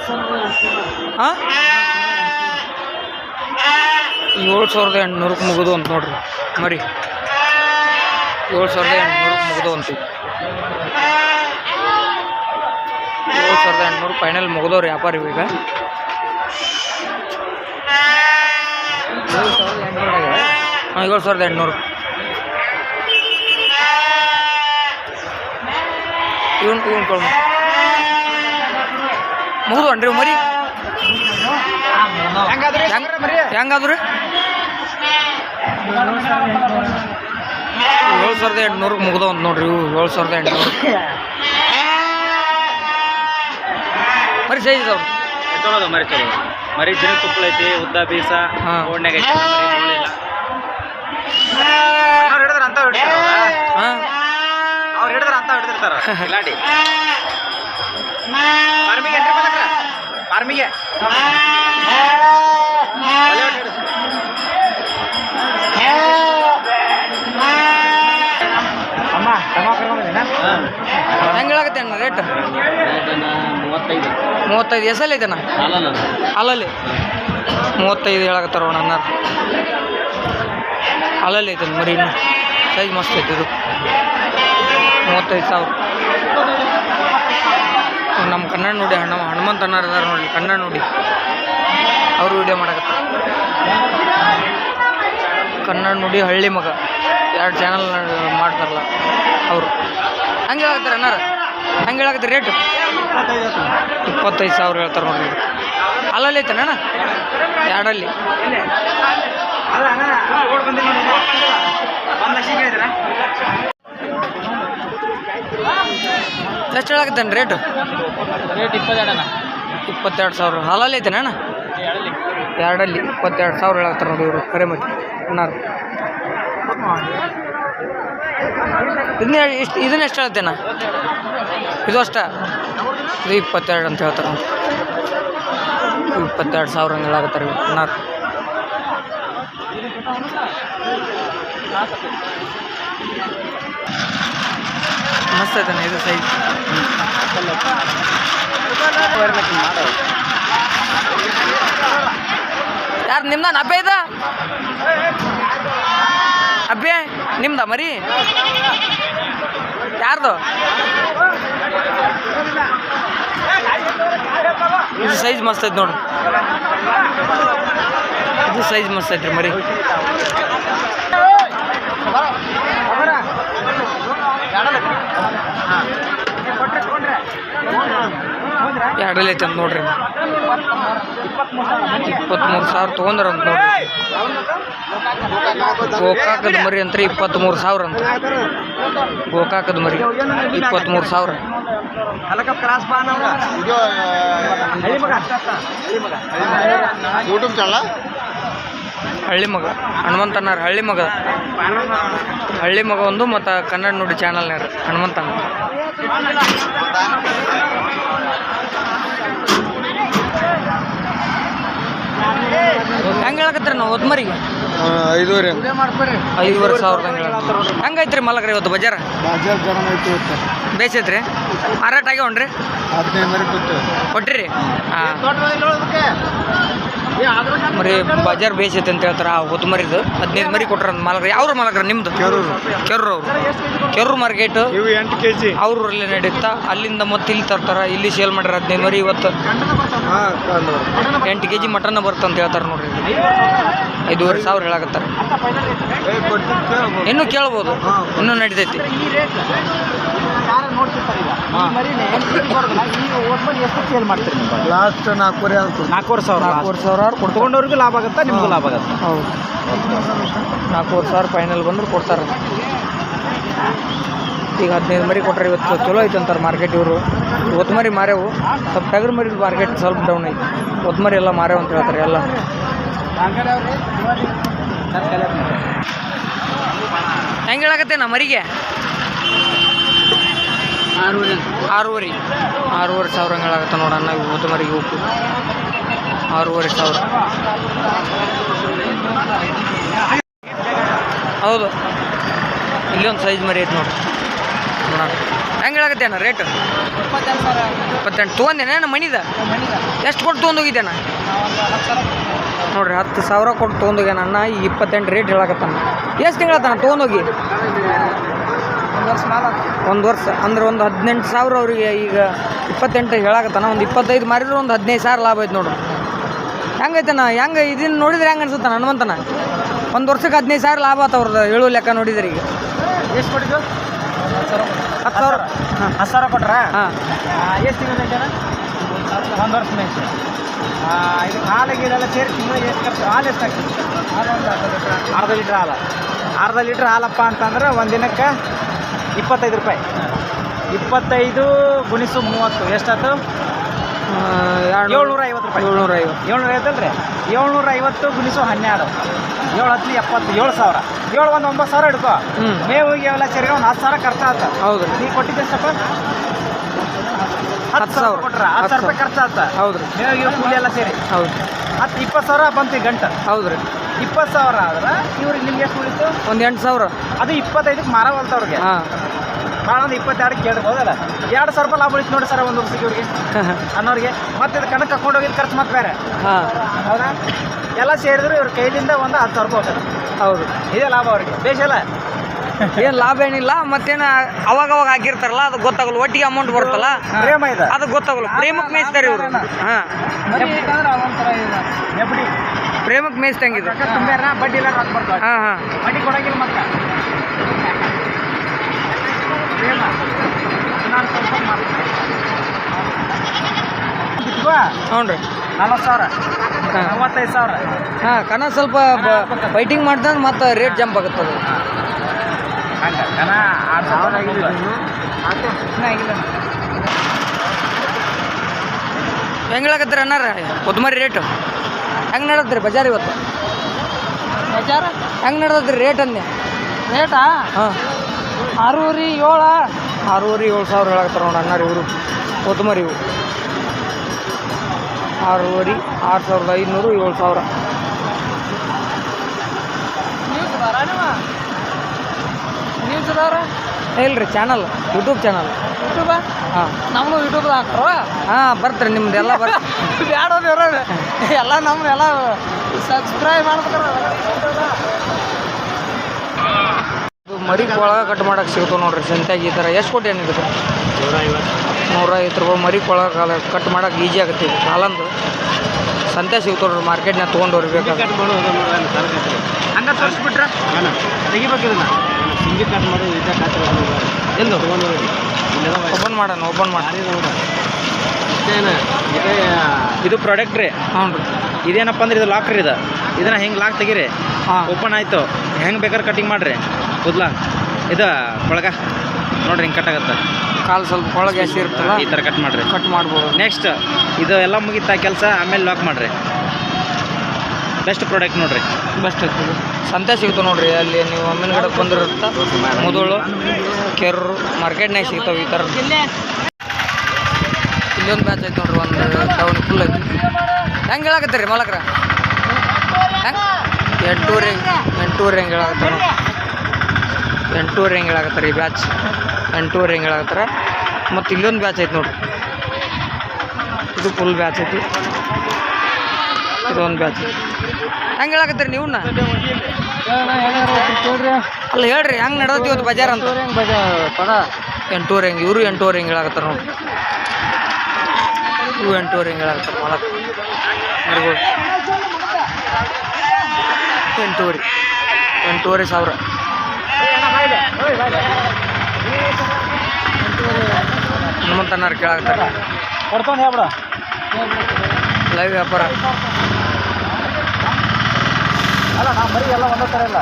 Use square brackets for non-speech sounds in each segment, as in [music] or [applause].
ಹಾಂ ಏಳು ಸಾವಿರದ ಎಂಟುನೂರಕ್ಕೆ ಮುಗಿದು ಅಂತ ನೋಡ್ರಿ. ಮರಿ. ಏಳು ಸಾವಿರದ ಎಂಟುನೂರಕ್ಕೆ ಮುಗಿದು ಅಂತ. ಏಳು ಸಾವಿರದ ಎಂಟುನೂರು ಫೈನಲ್ ಮುಗಿದವ್ರಿ ವ್ಯಾಪಾರ ಇವಾಗ ಹಾಂ, ಏಳು ಸಾವಿರದ ಎಂಟುನೂರು. ಇವನ್ ಇವನ್ ಕೊಡು ಮುಗಿದವನ್ರಿ ಮರಿ. ಹೆಂಗ್ ಹೆಂಗಾದ್ರಿ? ಏಳು ಸಾವಿರದ ಎಂಟುನೂರಕ್ಕೆ ಮುಗ್ದವ ಅಂತ ನೋಡ್ರಿ ಇವು ಏಳು ಸಾವಿರದ ಎಂಟುನೂರು. ಮರಿ ಸೈಜ್ ಇದಾವ್ರಿ ಚಲೋದ ಮರಿ ಚಲೋ ಮರಿ ಜನ ತುಪ್ಪಳ ಐತಿ ಉದ್ದ ಬೀಸ ಹಾ. ಓಡ್ನ್ಯಾಗ ಐತಿ ಮರಿ ಹಿಡಿದ್ರ ಅಂತ ಹಿಡಿತಾರ ಹಾಂ. ಅವ್ರು ಹಿಡಿದ್ರ ಅಂತ ಹಿಡಿದಿರ್ತಾರ. [laughs] ಕಿಲಾಡಿ ಫಾರ್ಮಿಗೆ ಎಂಟ್ರಿ ಮಾಡಕ್ರ ಫಾರ್ಮಿಗೆ. ಅಮ್ಮ ಹೆಂಗೆ ಹೇಳಕತ್ತೆ ಅಣ್ಣ ರೇಟ್ ಮೂವತ್ತೈದು. ಮೂವತ್ತೈದು ಎಸಲ್ ಐತೆಣ್ಣ ಹಾಲಲ್ಲ ಅಲ್ಲಲ್ಲಿ. ಮೂವತ್ತೈದು ಹೇಳಕತ್ತಾರ ಅಣ್ಣ ಅಲ್ಲಲ್ಲಿ ಐತೆ ಮರಿ ಸೈಜ್ ಮಸ್ತ್ ಐತೆ ಇದು. ಮೂವತ್ತೈದು ಸಾವಿರ. ನಮ್ಮ ಕನ್ನಡ ನೋಡಿ ಹಣ ಹನುಮಂತ ಅನ್ನಾರ ಇದ್ದಾರೆ ನೋಡಿ, ಕನ್ನಡ ನೋಡಿ. ಅವರು ವಿಡಿಯೋ ಮಾಡಕತ್ತ ಕನ್ನಡ ನೋಡಿ ಹಳ್ಳಿ ಮಗ. ಎರಡು ಚಾನಲ್ ಮಾಡ್ತಾರಲ್ಲ ಅವರು. ಹಂಗೆ ಹೇಳ್ತಾರೆ ಅನ್ನಾರ ಹಂಗೆ ಹೇಳಕತ್ತಾರೆ ರೇಟು ಇಪ್ಪತ್ತೈದು ಸಾವಿರ ಹೇಳ್ತಾರೆ ನೋಡಿ. ಅಲ್ಲಲ್ಲಿ ಐತೆ ಅಣ್ಣ? ಎರಡಲ್ಲಿ. ಒಂದು ಲಕ್ಷ ಎಷ್ಟು ಹೇಳಕತ್ತೇನೆ ರೇಟು ರೇಟ್ ಇಪ್ಪತ್ತೆರಡು ಇಪ್ಪತ್ತೆರಡು ಸಾವಿರ. ಹಾಲಲ್ಲಿ ಐತೆ ಅಣ್ಣ ಎರಡಲ್ಲಿ ಇಪ್ಪತ್ತೆರಡು ಸಾವಿರ ಹೇಳಾಕ್ತಾರೆ ನೋಡಿ ಇವರು ಕರೆ ಮಾಡಿ. ಅಣ್ಣಾರು ಇದನ್ನ ಎಷ್ಟು ಇದನ್ನ ಎಷ್ಟು ಹೇಳ್ತೇನ ಇದು ಅಷ್ಟೇ? ಇದು ಇಪ್ಪತ್ತೆರಡು ಅಂತ ಹೇಳ್ತಾರೆ ಇಪ್ಪತ್ತೆರಡು ಸಾವಿರ ಹಂಗೆ ಹೇಳಾಕತ್ತಾರೆ ಇವರು. ಅಣ್ಣಾರು ಮಸ್ತ್ ಐತಣ್ಣ ಇದು ಸೈಜ್ ಯಾರು ನಿಮ್ದ ಅಬ್ಬೆ ಇದ? ಅಬ್ಬೆ ನಿಮ್ದ ಮರಿ? ಯಾರ್ದು? ಇದು ಸೈಜ್ ಮಸ್ತ್ ಐತೆ ನೋಡ್ರಿ ಇದು ಸೈಜ್ ಮಸ್ತ್ ಐತ್ರಿ ಮರಿ. ಎರಡಲ್ಲಿ ಐತೆ ಅಂತ ನೋಡ್ರಿ. ಇಪ್ಪತ್ಮೂರು ಸಾವಿರ ತೊಗೊಂಡ್ರ ಅಂತ ನೋಡ್ರಿ. ಗೋಕಾಕದ ಮರಿ ಅಂತ ಇಪ್ಪತ್ಮೂರು ಸಾವಿರ ಅಂತ. ಗೋಕಾಕದ ಮರಿ ಇಪ್ಪತ್ಮೂರು ಸಾವಿರ. ಯೂಟ್ಯೂಬ್ ಚಾನಲ್ ಹಳ್ಳಿ ಮಗ ಹನುಮಂತನಾರ ಹಳ್ಳಿ ಮಗ. ಹಳ್ಳಿ ಮಗ ಒಂದು ಮತ್ತು ಕನ್ನಡ ನುಡಿ ಚಾನಲ್ನಾರ ಹನುಮಂತನ ಹೆಂಗೆ ಹೇಳಕತ್ತೀರಿ ನಾವು ಒದ್ಮರಿಗೆ ಐದೂವರೆ. ಐದುವರೆ ಸಾವಿರದ ಹೆಂಗೈತ್ರಿ ಮಲಗ್ರಿ ಇವತ್ತು ಬಜಾರ? ಬಜಾರ್ ಜನ ಐತಿ ಇವತ್ತು. ಬೇಸೈತ್ರಿ? ಮಾರಾಟ ಆಗ್ಯಾವನ್ರಿ? ಹದಿನೈದು ಮರಿ ಕೊಟ್ಟಿರಿ? ಹಾಂ. ಮರಿ ಬಜಾರ್ ಬೇಸೈತೆ ಅಂತ ಹೇಳ್ತಾರೆ ಆ ಹೊತ್ತು ಮರಿದು ಹದಿನೈದು ಮರಿ ಕೊಟ್ರ ಮಾಲಕ್ರ. ಯಾವ್ರ ಮಾಲಕ್ರ ನಿಮ್ದು? ಕೆರೂರು. ಕೆರೂರು ಅವರು. ಕೆರೂರು ಮಾರ್ಕೆಟ್ ಇವು ಎಂಟು ಕೆ ಜಿ ಅವ್ರಲ್ಲಿ ನಡೀತಾ? ಅಲ್ಲಿಂದ ಮತ್ತೆ ಇಲ್ಲಿ ತರ್ತಾರ ಇಲ್ಲಿ ಸೇಲ್ ಮಾಡ್ಯಾರ ಹದಿನೈದು ಮರಿ ಇವತ್ತು. ಹಾಂ ಎಂಟು ಕೆ ಜಿ ಮಟನ್ ಬರ್ತಂತ ಹೇಳ್ತಾರೆ ನೋಡ್ರಿ. ಐದೂವರೆ ಸಾವಿರ ಹೇಳಕತ್ತಾರೆ. ಇನ್ನೂ ಕೇಳ್ಬೋದು. ಇನ್ನೂ ನಡಿತೈತಿ. ಲಾಸ್ಟ್ ನಾಲ್ಕೂವರೆ ಅಂತ ನಾಲ್ಕೂವರೆ ಸಾವಿರ ನಾಲ್ಕೂವರೆ ಸಾವಿರ ಕೊಡ್ತಾರೆ ತಗೊಂಡವ್ರಿಗೂ ಲಾಭ ಆಗುತ್ತೆ ನಿಮಗೂ ಲಾಭ ಆಗುತ್ತೆ? ಹೌದು. ನಾಲ್ಕೂವರೆ ಸಾವಿರ ಫೈನಲ್ ಬಂದ್ರೆ ಕೊಡ್ತಾರೆ. ಈಗ ಹದಿನೈದು ಮರಿ ಕೊಟ್ಟರೆ ಇವತ್ತು ಚಲೋ ಐತೆ ಅಂತಾರೆ ಮಾರ್ಕೆಟ್ ಇವರು. ಒತ್ತು ಮರಿ ಮಾರೇವು ಸ್ವಲ್ಪ ಟಗರ್ ಮರಿ ಮಾರ್ಕೆಟ್ ಸ್ವಲ್ಪ ಡೌನ್ ಐತೆ ಒತ್ತು ಮರಿ ಎಲ್ಲ ಮಾರೇವು ಅಂತ ಹೇಳ್ತಾರೆ ಎಲ್ಲ. ಹೆಂಗೆ ಹೇಳಕತ್ತೆ ನಾ ಮರಿಗೆ? ಆರೂವರೆ. ಆರೂವರೆ. ಸಾವಿರ ಹಂಗಾಗತ್ತೆ ನೋಡೋಣ ನೋಡಣ್ಣ ಇವು ಹೋಗು ಆರೂವರೆ ಸಾವಿರ. ಹೌದು. ಇಲ್ಲಿ ಒಂದು ಸೈಜ್ ಮರಿ ಐತೆ ನೋಡಿ. ನೋಡೋಣ. ಹೆಂಗೆ ಅಣ್ಣ ರೇಟ್ ಇಪ್ಪತ್ತೆಂಟು ತೊಗೊಂಡೇನ ಮನಿದ? ಮಣಿದ ಎಷ್ಟು ಕೊಟ್ಟು ತೊಗೊಂಡೋಗಿದ್ದೇನ ನೋಡ್ರಿ ಹತ್ತು ಸಾವಿರ ಕೊಟ್ಟು ತೊಗೊಂಡೋಗ್ಯಾನ ಅಣ್ಣ. ಈ ಇಪ್ಪತ್ತೆಂಟು ರೇಟ್ ಹೇಳಕತ್ತಾನ ಎಷ್ಟು ತಿಂಗಳತ್ತಾನ ತೊಗೊಂಡೋಗಿ ವರ್ಷ ಒಂದು ವರ್ಷ ಅಂದ್ರೆ ಒಂದು ಹದಿನೆಂಟು ಸಾವಿರ ಅವರಿಗೆ ಈಗ ಇಪ್ಪತ್ತೆಂಟು ಹೇಳಾಕತ್ತಾನ. ಒಂದು ಇಪ್ಪತ್ತೈದು ಮಾರಿದ್ರೆ ಒಂದು ಹದಿನೈದು ಸಾವಿರ ಲಾಭ ಐತೆ ನೋಡ್ರಿ ಹೆಂಗೈತನ ಹೆಂಗೆ ಇದನ್ನು ನೋಡಿದ್ರೆ ಹೆಂಗೆ ಅನ್ಸುತ್ತಾನ ಹನುಮಂತನ? ಒಂದು ವರ್ಷಕ್ಕೆ ಹದಿನೈದು ಸಾವಿರ ಲಾಭ ಆತ ಅವ್ರದ್ದು ಹೇಳು ಲೆಕ್ಕ ನೋಡಿದ್ರೆ ಈಗ. ಎಷ್ಟು ಕೊಟ್ಟಿದ್ದು? ಹತ್ತು ಸಾವಿರ. ಹಾಂ. ಹತ್ತು ಸಾವಿರ ಕೊಟ್ರ? ಹಾಂ. ಎಷ್ಟು ತಿಂಗಳು ಒಂದು ವರ್ಷ ಇದು ಹಾಲು ಗೀಲೆಲ್ಲ ಸೇರಿ ತಿಂಗಳು ಎಷ್ಟು ಖರ್ಚು ಹಾಲು ಎಷ್ಟು ಆಗ್ತದೆ ಹಾಲು ಒಂದು ಅರ್ಧ ಲೀಟ್ರ್ ಹಾಲು. ಅರ್ಧ ಲೀಟ್ರ್ ಹಾಲಪ್ಪ ಅಂತಂದ್ರೆ ಒಂದು ದಿನಕ್ಕೆ ಇಪ್ಪತ್ತೈದು ರೂಪಾಯಿ. ಇಪ್ಪತ್ತೈದು ಗುಣಿಸು ಮೂವತ್ತು. ಎಷ್ಟಾಯ್ತು ಏಳ್ನೂರ ಐವತ್ತು ರೂಪಾಯಿ. ಏಳ್ನೂರ ಐವತ್ತು ಏಳ್ನೂರ ಐವತ್ತಲ್ರಿ ಏಳ್ನೂರ ಐವತ್ತು ಗುಣಿಸು ಹನ್ನೆರಡು. ಏಳು ಹತ್ತು ಎಪ್ಪತ್ತು ಏಳು ಸಾವಿರ. ಏಳು ಒಂದು ಒಂಬತ್ತು ಸಾವಿರ ಹಿಡ್ಕೋ. ಮೇವು ಮೇವಿಗೆ ಅವೆಲ್ಲ ಸೇರಿ ಒಂದು ಹತ್ತು ಸಾವಿರ ಖರ್ಚು ಆಯ್ತು ಹೌದು. ನೀವು ಕೊಟ್ಟಿದ್ದೆ ಸ್ವಲ್ಪ ಹತ್ತು ಸಾವಿರ. ಕೊಟ್ರ ಹತ್ತು ಸಾವಿರ ರೂಪಾಯಿ ಖರ್ಚು ಆಯ್ತು ಹೌದು. ರೀ ಮೇವಿಗೆ ಕೂಲಿ ಎಲ್ಲ ಸೇರಿ. ಹೌದು. ಹತ್ತು ಇಪ್ಪತ್ತು ಸಾವಿರ ಬಂತು ಗಂಟೆ. ಹೌದು ರೀ. ಇಪ್ಪತ್ತು ಸಾವಿರ ಆದ್ರೆ ಇವ್ರಿಗೆ ನಿಮ್ಗೆ ಎಷ್ಟು ಉಳಿತು? ಒಂದು ಎಂಟು ಸಾವಿರ. ಅದು ಇಪ್ಪತ್ತೈದಕ್ಕೆ ಮಾರವಲ್ತ ಅವ್ರಿಗೆ. ಹಾಂ. ಭಾಳ ಒಂದು ಇಪ್ಪತ್ತೆರಡು ಕೇಳ್ಬೋದಲ್ಲ? ಎರಡು ಸಾವಿರ ರೂಪಾಯಿ ಲಾಭ ಉಳಿತು ನೋಡಿ ಸರ್ ಒಂದು ವರ್ಷಕ್ಕೆ ಇವ್ರಿಗೆ [laughs] ಅನ್ನೋರಿಗೆ. ಮತ್ತೆ ಇದು ಕಣಕ್ಕೆ ಹಾಕೊಂಡು ಹೋಗಿದ್ದು ಖರ್ಚು ಮತ್ತೆ ಬೇರೆ. ಹಾಂ. ಹೌದಾ? ಎಲ್ಲ ಸೇರಿದ್ರು ಇವ್ರ ಕೈಲಿಂದ ಒಂದು ಹತ್ತು ಸಾವಿರ ರೂಪಾಯಿ ಹೋಗ್ತದೆ. ಹೌದು. ಇದೇ ಲಾಭ ಅವ್ರಿಗೆ. ಬೇಷಲ್ಲ ಏನು ಲಾಭ ಏನಿಲ್ಲ ಮತ್ತೇನು ಅವಾಗ ಅವಾಗ ಹಾಕಿರ್ತಾರಲ್ಲ ಅದು ಗೊತ್ತಾಗಲ್ಲ. ಒಟ್ಟಿಗೆ ಅಮೌಂಟ್ ಬರುತ್ತಲ್ಲ? ಪ್ರೇಮ ಇದೆ. ಅದು ಗೊತ್ತಾಗಲ್ಲ. ಪ್ರೇಮಕ್ಕೆ ಮೇಯಿಸ್ತಾರೆ ಇವರು. ಹಾಂ. ಪ್ರೇಮಕ್ಕೆ ಮೇಯಿಸ್ದಂಗೆ ಇದು ತುಂಬ್ಯಾರ ಬಡ್ಡಿ ಇಲ್ಲ ಹಾಂ ಹಾಂ. ಬಡ್ಡಿ ಕೊಡಂಗಿಲ್ಲ ಮತ್ತೆ. ಪ್ರೇಮ. ನಾನು ಸ್ವಲ್ಪ ಮಾಡ್ತೀನಿ. ಇದ್ವಾ? ಹ್ಞೂ ರೀ ನಲ್ವತ್ತು ಸಾವಿರ. ಮೂವತ್ತೈದು ಸಾವಿರ. ಹಾಂ ಕಣ ಸ್ವಲ್ಪ ಫೈಟಿಂಗ್ ಮಾಡ್ದಂದ್ರೆ ಮತ್ತೆ ರೇಟ್ ಜಂಪ್ ಆಗುತ್ತೆ ಕನ ಆರು ಸಾವಿರ ಆಗಿಲ್ಲ ಆಗಿಲ್ಲ. ಅನ್ನಾರ? ಕೊತ್ತಂಬರಿ ರೇಟು ಹೆಂಗೆ ನಡೆದ್ರಿ ಬಜಾರ್ ಇವತ್ತು? ಬಜಾರ? ಹೆಂಗೆ ನಡೆದ್ರಿ ರೇಟ್ ಅಂದೆ ರೇಟಾ ಹಾಂ. ಆರೂವರೆ ಏಳ? ಆರೂವರೆ ಏಳು ಸಾವಿರ ಹೇಳಕತ್ತಾರ ನೋಡಿ ಅಣ್ಣ ಇವರು ಕೊತ್ತಂಬರಿ ಇವು ಆರೂವರೆ ಆರು ಸಾವಿರದ ಐನೂರು ಏಳು ಸಾವಿರ. ನ್ಯೂಸ್ ಬರ ನೀವು ನ್ಯೂಸ್ ಅದಾರ ರೀ ಚಾನಲ್ ಯೂಟ್ಯೂಬ್ ಚಾನಲ್ ಯೂಟ್ಯೂಬ ಹಾಂ. ನಮ್ಮನ್ನು ಯೂಟ್ಯೂಬ್ ಹಾಕ್ತಾರ ಹಾಂ ಬರ್ತೀರಿ ನಿಮ್ದು ಎಲ್ಲ ಬರ್ [laughs] ಬ್ಯಾಡ ಇರೋದು ಎಲ್ಲ ನಮ್ಮ ಎಲ್ಲ ಸಬ್ಸ್ಕ್ರೈಬ್ ಮಾಡ್ಬೇಕಾರ ಇದು ಮರಿ ಕೊಳಗ ಕಟ್ ಮಾಡಕ್ಕೆ ಸಿಗ್ತಾವೆ ನೋಡ್ರಿ ಸಂತ್ಯಾಗಿ ಈ ಥರ ಎಷ್ಟು ಕೋಟಿ ಏನಿದೆ ನೂರ ಐವತ್ತು ರೂಪಾಯಿ ಮರಿ ಕೊಳಗ ಕಟ್ ಮಾಡೋಕೆ ಈಜಿ ಆಗುತ್ತೆ ಕಾಲಂದು ಸಂತೆ ಸಿಗ್ತಾವ ನೋಡ್ರಿ ಮಾರ್ಕೆಟ್ನ ತೊಗೊಂಡು ಬರ್ಬೇಕಾದ್ರೆ ಹಂಗ ತೋರಿಸ್ಬಿಟ್ರ? ಸಿಂಗಿ ಕಟ್ ಮಾಡಿ ಎಂದು ಓಪನ್ ಮಾಡೋಣ ಓಪನ್ ಮಾಡಿ ಇದು ಪ್ರಾಡಕ್ಟ್ ರೀ. ಹ್ಞೂ ರೀ. ಇದೇನಪ್ಪ ಅಂದ್ರೆ ಇದು ಲಾಕ್ ರೀ ಇದು. ಇದನ್ನ ಹೆಂಗೆ ಲಾಕ್ ತೆಗೀರಿ? ಹಾಂ. ಓಪನ್ ಆಯಿತು. ಹೆಂಗೆ ಬೇಕಾದ್ರೆ ಕಟಿಂಗ್ ಮಾಡಿರಿ. ಕೂದ್ಲ. ಇದು ಕೊಳಗ ನೋಡ್ರಿ ಹಿಂಗೆ ಕಟ್ ಆಗತ್ತೆ. ಕಾಲು ಸ್ವಲ್ಪ ಕೊಳಗೆ ಜಾಸ್ತಿ ಇರುತ್ತಲ್ಲ ಈ ಥರ ಕಟ್ ಮಾಡಿರಿ. ಕಟ್ ಮಾಡ್ಬೋದು. ನೆಕ್ಸ್ಟ್ ಇದು ಎಲ್ಲ ಮುಗಿತಾ ಕೆಲಸ ಆಮೇಲೆ ಲಾಕ್ ಮಾಡಿರಿ. ಬೆಸ್ಟ್ ಪ್ರಾಡಕ್ಟ್ ನೋಡ್ರಿ. ಬೆಸ್ಟ್ ಇದು ಸಂತೆ ಸಿಗ್ತಾವೆ ನೋಡಿರಿ ಅಲ್ಲಿ ನೀವು ಅಮ್ಮಿನಗಡೆ ಬಂದಿರುತ್ತೆ? ಮುದುಳು ಕೆರ್ರು ಮಾರ್ಕೆಟ್ನಾಗ ಸಿಗ್ತಾವೆ ಈ ಥರ ಇಲ್ಲೊಂದು ಬ್ಯಾಚ್ ಐತೆ ನೋಡ್ರಿ ಒಂದು ಟೌನ್ ಫುಲ್ ಐತಿ. ಹೆಂಗೆ ಹೇಳಕತ್ತೀರಿ ಮಾಲಕ್ರ? ಎಂಟೂರು ಎಂಟೂವರೆ ಹೆಂಗೆ ಹೇಳಕತ್ತಾರ? ಎಂಟೂರು ಹೆಂಗೆ ಹೇಳಕತ್ತಾರೆ ಈ ಬ್ಯಾಚ್ ಎಂಟೂವರೆ ಹಿಂಗೆ ಹೇಳಕತ್ತಾರ ಮತ್ತು ಇಲ್ಲೊಂದು ಬ್ಯಾಚ್ ಐತಿ ನೋಡ್ರಿ. ಇದು ಫುಲ್ ಬ್ಯಾಚ್ ಐತಿ. ಇದೊಂದು ಬ್ಯಾಚ್ ಐತಿ. ಹೆಂಗೆ ಹೇಳಕತ್ತೀರಿ ನೀವು ಅಲ್ಲ ಹೇಳ್ರಿ, ಹೆಂಗೆ ನಡೆದೈತಿ ಇವತ್ತು ಬಜಾರ್ ಅಂತ? ಎಂಟೂವರೆ ಹಿಂಗೆ, ಇವರು ಎಂಟೂವರೆ ಹೆಂಗೆ ಹೇಳಕತ್ತಾರ ನೋಡಿ ಇವು ಎಂಟೂವರೆ ಹಿಂಗೆ ಹೇಳಕತ್ತಾರ ಮಾಡಕ್ಕೆ ಮರಿಗಳು ಎಂಟೂವರೆ ಎಂಟೂವರೆ ಸಾವಿರ. ಹನುಮಂತನಾರು ಕೇಳಾಗ್ತಾರೆ ಕೊಡ್ತಾನೆ ಹೇಳ್ಬಿಡ. ಲೈವ್ ವ್ಯಾಪಾರ. ಅಲ್ಲ ನಾವು ಬರೀ ಎಲ್ಲ ಒಂದೇ ಥರ ಇಲ್ಲ.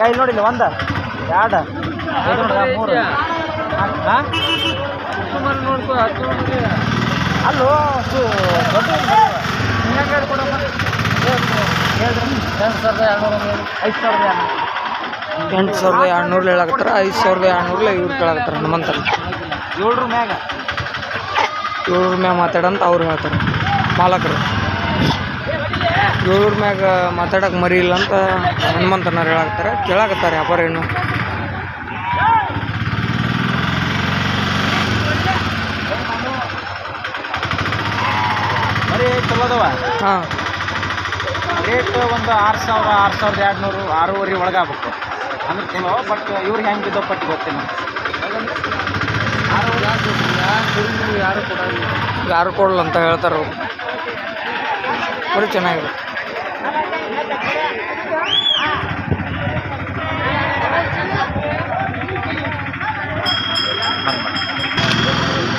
ಇಲ್ಲಿ ನೋಡಿ ಇಲ್ಲಿ ಒಂದು. ಎರಡು. ಮೂರು. ಹಾಂ? ಅಲ್ಲೋ ಎರಡು ಐದು ಸಾವಿರದ ಎಂಟು ಸಾವಿರದ ಎರಡುನೂರು ಹೇಳಾಕತ್ತಾರ ಐದು ಸಾವಿರದ ಎರಡುನೂರಲ್ಲ ಇವ್ರು ಕೇಳಾಕತ್ತಾರ ಹನುಮಂತನ ಏಳ್ರ ಮ್ಯಾಗ. ಏಳ್ರ ಮ್ಯಾಗ ಮಾತಾಡಂತ ಅವ್ರು ಹೇಳ್ತಾರೆ. ಮಾಲಕರು. ಏಳ್ರ ಮ್ಯಾಗ ಮಾತಾಡಕ್ ಮರಿ ಇಲ್ಲ ಅಂತ ಹನುಮಂತನವ್ರು ಹೇಳಾಕ್ತಾರೆ ಕೇಳಾಕತ್ತಾರೆ ವ್ಯಾಪಾರ ಏನು ಚಲೋದವ ಹಾಂ. ರೇಟ್ ಒಂದು ಆರು ಸಾವಿರ ಆರು ಸಾವಿರದ ಎರಡು ನೂರು ಆರೂವರೆ ಒಳಗಾಗ್ಬೇಕು. ಅಂದ್ರೆ ಚಲೋ ಬಟ್ ಇವ್ರಿಗೆ ಹೆಂಗೆ ಬಿದ್ದೋ ಪಟ್ಟು ಗೊತ್ತಿಲ್ಲ. ಯಾರು ಯಾರು ಕೊಡಲ್ಲ? ಅಂತ ಹೇಳ್ತಾರೆ ಅವರು. ಬರೀ ಚೆನ್ನಾಗಿದೆ.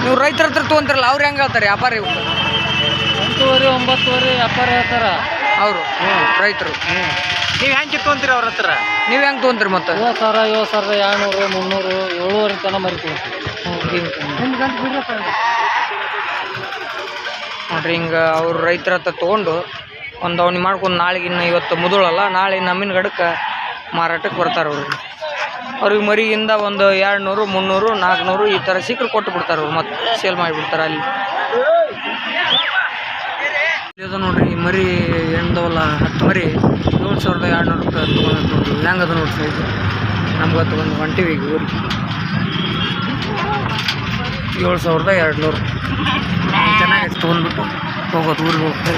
ನೀವು ರೈತರ ಹತ್ರ ತೊಗೊಂತಾರಲ್ಲ ಅವ್ರು ಹೆಂಗೆ ಹೇಳ್ತಾರೆ ವ್ಯಾಪಾರ ಒಂಬತ್ತುವರೆ ಒಂಬತ್ತುವರೆ ವ್ಯಾಪಾರ ಹೇಳ್ತಾರ. ಅವರು ರೈತರು. ನೀವು ಹೆಂಗೆ ಕಿತ್ಕೊಂತೀರಿ ಅವ್ರ ಹತ್ರ? ನೀವು ಹೆಂಗೆ ತೊಗೊಂತೀರಿ ಮತ್ತೆ? ಸಾವಿರ ಏಳು ಸಾವಿರದ ಏಳ್ನೂರು ಮುನ್ನೂರು ಏಳುವರೆ ತನಕ ಮರಿತೀವಿ ನೋಡ್ರಿ ಹಿಂಗೆ ಅವ್ರು ರೈತರ ಹತ್ರ ತಗೊಂಡು ಒಂದು ಅವ್ನಿಗೆ ಮಾಡ್ಕೊಂಡು ನಾಳೆಗೆ ಇನ್ನು ಇವತ್ತು ಮುದುಳಲ್ಲ ನಾಳೆ ನಮ್ಮಿನ ಗಡಕ್ಕೆ ಮಾರಾಟಕ್ಕೆ ಬರ್ತಾರೆ ಅವ್ರು. ಅವ್ರಿಗೆ ಮರಿಯಿಂದ ಒಂದು ಎರಡು ನೂರು ಮುನ್ನೂರು ನಾಲ್ಕುನೂರು ಈ ಥರ ಸಿಕ್ಕರು ಕೊಟ್ಟು ಬಿಡ್ತಾರೆ ಅವ್ರು ಮತ್ತೆ ಸೇಲ್ ಮಾಡಿಬಿಡ್ತಾರೆ ಅಲ್ಲಿ. ಇದು ನೋಡ್ರಿ ಮರಿ ಎಂದವಲ್ಲ ಹತ್ತು ಮರಿ, ಏಳು ಸಾವಿರದ ಎರಡು ನೂರು ರೂಪಾಯಿ ತೊಗೊಂಡು ನೋಡ್ರಿ. ಅದ ನೋಡ್ರಿ ಇದು ನಮ್ಗೆ ತೊಗೊಂಡು ಹೊಂಟಿವಿ ಈಗ ಊರಿಗೆ. ಏಳು ಸಾವಿರದ ಎರಡು ನೂರು ಚೆನ್ನಾಗೈತೆ ತೊಗೊಂಡ್ಬಿಟ್ಟು. ಹೋಗೋದು ಊರಿಗೆ ಹೋಗ್ತಾ